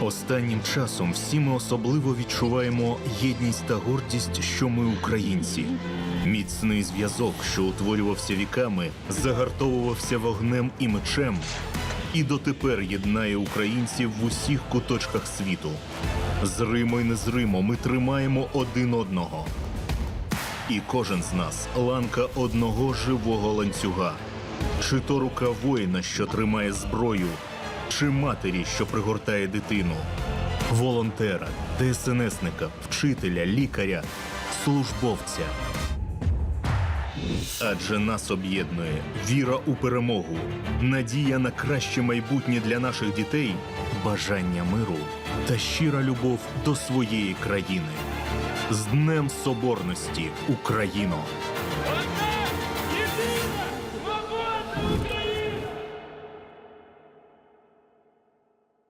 Останнім часом всі ми особливо відчуваємо єдність та гордість, що ми українці. Міцний зв'язок, що утворювався віками, загартовувався вогнем і мечем, і дотепер єднає українців в усіх куточках світу. Зримо й незримо ми тримаємо один одного. І кожен з нас ланка одного живого ланцюга. Чи то рука воїна, що тримає зброю, чи матері, що пригортає дитину, волонтера, ДСНСника, вчителя, лікаря, службовця. Адже нас об'єднує віра у перемогу, надія на краще майбутнє для наших дітей, бажання миру та щира любов до своєї країни. З Днем Соборності, Україно!